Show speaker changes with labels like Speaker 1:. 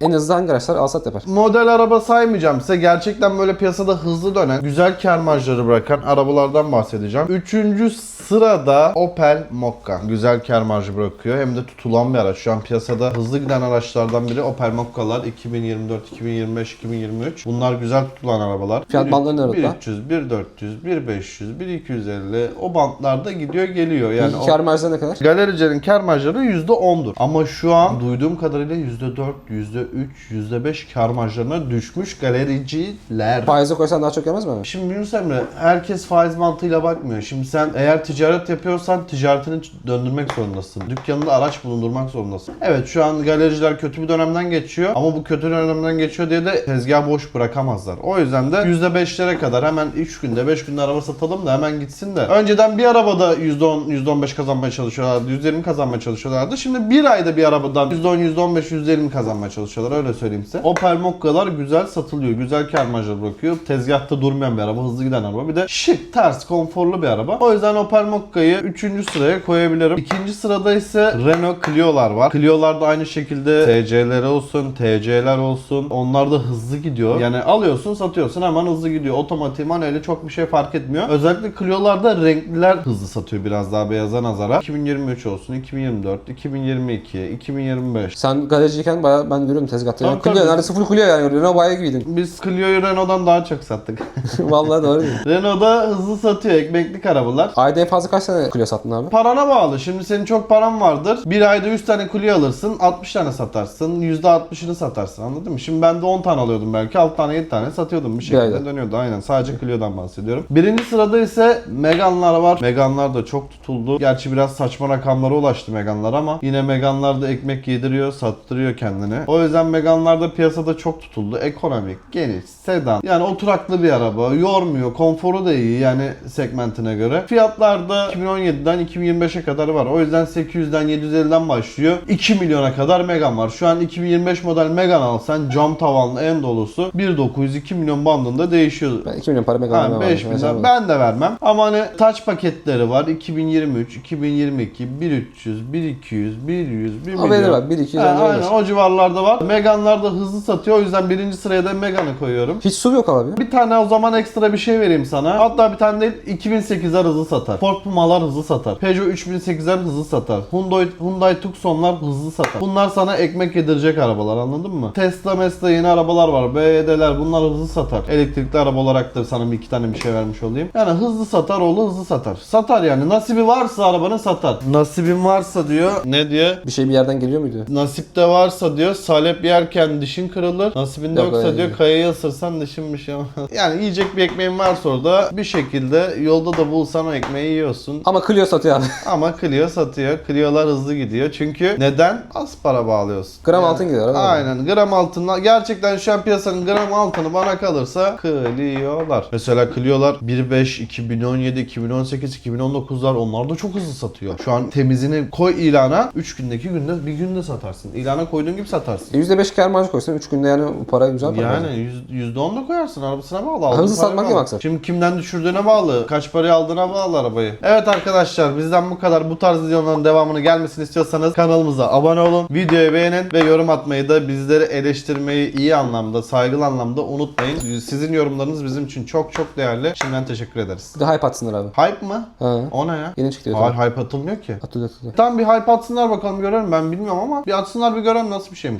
Speaker 1: En hızlı hangi araçlar alsat yapar?
Speaker 2: Model araba saymayacağım size. Gerçekten böyle piyasada hızlı dönen, güzel kar marjları bırakan arabalardan bahsedeceğim. Üçüncü sırada Opel Mokka. Güzel kar marjı bırakıyor. Hem de tutulan bir araç. Şu an piyasada hızlı giden araçlardan biri Opel Mokka'lar. 2024, 2025, 2023. Bunlar güzel tutulan arabalar.
Speaker 1: Fiyat bandları ne arada?
Speaker 2: 1300, 1400, 1500, 1250 o bantlarda gidiyor geliyor. Yani o-
Speaker 1: kar marjları ne kadar?
Speaker 2: Galericilerin kar marjları %10'dur. Ama şu an duyduğum kadarıyla %4, %3, %5 kar marjlarına düşmüş galericiler.
Speaker 1: Faize koysan daha çok gelmez mi?
Speaker 2: Şimdi Yunus Emre herkes faiz mantığıyla bakmıyor. Şimdi sen eğer ticaret yapıyorsan ticaretini döndürmek zorundasın. Dükkanında araç bulundurmak zorundasın. Evet şu an galericiler kötü bir dönemden geçiyor ama bu kötü dönemden geçiyor diye de tezgah boş bırakamazlar. O yüzden de %5'lere kadar hemen 3 günde 5 günde araba satalım da hemen gitsin de. Önceden bir arabada %10 %15 kazanmaya çalışıyorlardı. %20 kazanmaya çalışıyorlardı. Şimdi bir ayda bir arabadan %10 %15 %20 kazanmaya çalışıyorlar öyle söyleyeyim size. Opel Mokka'lar güzel satılıyor. Güzel kar marjı bırakıyor. Tezgahta durmayan bir araba, hızlı giden araba. Bir de şık, ters, konforlu bir araba. O yüzden Opel Mokka'yı 3. sıraya koyabilirim. İkinci sırada ise Renault Clio'lar var. Clio'lar da aynı şekilde TC'ler olsun, TC'ler olsun. Onlar da hızlı gidiyor. Yani alıyorsun, satıyorsun hemen hızlı gidiyor. Otomatik, manueli çok bir şey fark etmiyor. Özellikle Clio'larda renkliler hızlı satıyor biraz daha beyaza nazara. 2023 olsun, 2024, 2022, 2025.
Speaker 1: Sen galericiyken bayağı ben görüyorum tezgahta. Yani
Speaker 2: Tabii,
Speaker 1: Clio,
Speaker 2: tabii.
Speaker 1: neredeyse full Clio yani. Renault bayağı gibiydin.
Speaker 2: Biz Clio'yu Renault'dan daha çok sattık.
Speaker 1: Vallahi doğru değil.
Speaker 2: Renault'da hızlı satıyor ekmeklik arabalar.
Speaker 1: Ayda en fazla kaç tane Clio sattın abi?
Speaker 2: Parana bağlı. Şimdi senin çok paran vardır. Bir ayda 100 tane Clio alırsın. 60 tane satarsın. %60'ını satarsın. Anladın mı? Şimdi ben de 10 tane alıyordum belki. 6 tane 7 tane satıyordum. Bir şekilde
Speaker 1: ayda.
Speaker 2: dönüyordu. Aynen. Sadece Clio'dan bahsediyorum. Birinci sırada ise Megane'lar var. Megane'lar da çok tutuldu. Gerçi biraz saçma rakamlara ulaştı Megane'lar ama yine Megane'lar da ekmek yediriyor, sattırıyor kendini. O yüzden Megane'lar da piyasada çok tutuldu. Ekonomik, geniş, sedan. Yani oturaklı bir araba. Yormuyor. Konforu da iyi yani segmentine göre. Fiyatlar da 2017'den 2025'e kadar var. O yüzden 800'den 750'den başlıyor. 2 milyona kadar Megane var. Şu an 2025 model Megane alsan cam tavanlı en dolusu 1.900-2 milyon bandında değişiyor.
Speaker 1: Ben 2 milyon para Megane
Speaker 2: Ha, 5 bin ben de vermem. Ama hani taç paketleri var. 2023, 2022, 1300, 1200, 100, 1 milyon.
Speaker 1: O verir bak 1 2
Speaker 2: Ha, aynen o civarlarda var. Megane'lar da hızlı satıyor. O yüzden birinci sıraya da Megane'ı koyuyorum.
Speaker 1: Hiç su yok abi.
Speaker 2: Bir tane o zaman ekstra bir şey vereyim sana. Hatta bir tane değil 2008'ler hızlı satar. Ford Puma'lar hızlı satar. Peugeot 3008'ler hızlı satar. Hyundai, Hyundai Tucson'lar hızlı satar. Bunlar sana ekmek yedirecek arabalar anladın mı? Tesla, Mesla yeni arabalar var. BYD'ler bunlar hızlı satar. Elektrikli araba olarak da sana bir iki tane bir şey vermiş olayım. Yani hızlı satar oğlu hızlı satar. Satar yani. Nasibi varsa arabanın satar. Nasibin varsa diyor. Ne diyor?
Speaker 1: Bir şey bir yerden geliyor muydu?
Speaker 2: Nasipte varsa diyor salep yerken dişin kırılır. Nasibinde
Speaker 1: Yok,
Speaker 2: yoksa
Speaker 1: öyle
Speaker 2: diyor
Speaker 1: değil.
Speaker 2: kayayı ısırsan dişin bir şey olmaz. Yani yiyecek bir ekmeğin varsa orada bir şekilde yolda da bulsan o ekmeği yiyorsun.
Speaker 1: Ama Clio satıyor abi.
Speaker 2: Ama Clio satıyor. Clio'lar hızlı gidiyor. Çünkü neden? Az para bağlıyorsun.
Speaker 1: Gram altın gidiyor, mi?
Speaker 2: Aynen. Gram altınla. Gerçekten şu an piyasanın gram altını bana kalırsa Clio'lar. Mesela Clio'lar 1.5, 2017, 2018, 2019'lar onlar da çok hızlı satıyor. Şu an temizini koy ilana 3 gündeki günde bir günde satarsın. İlana koyduğun gibi satarsın.
Speaker 1: E %5 kar marjı koysan 3 günde yani para güzel para.
Speaker 2: Yani yüz- yüzde on da koyarsın arabasına bağlı. aldığın
Speaker 1: Hızlı
Speaker 2: paraya
Speaker 1: satmak
Speaker 2: bağlı.
Speaker 1: değil maksat.
Speaker 2: Şimdi kimden düşürdüğüne bağlı. Kaç paraya aldığına bağlı arabayı. Evet arkadaşlar bizden bu kadar. Bu tarz videoların devamını gelmesini istiyorsanız kanalımıza abone olun. Videoyu beğenin ve yorum atmayı da bizleri eleştirmeyi iyi anlamda, saygılı anlamda unutmayın. Sizin yorumlarınız bizim için çok çok değerli. Şimdiden teşekkür ederiz.
Speaker 1: Bir de hype atsınlar abi.
Speaker 2: Hype mı?
Speaker 1: Ha.
Speaker 2: O ne ya?
Speaker 1: Yeni çıktı.
Speaker 2: Hayır hype atılmıyor ki.
Speaker 1: Atılıyor atılıyor.
Speaker 2: Tam bir hype atsınlar bakalım görelim ben bilmiyorum ama bir atsınlar bir görelim nasıl bir şeymiş.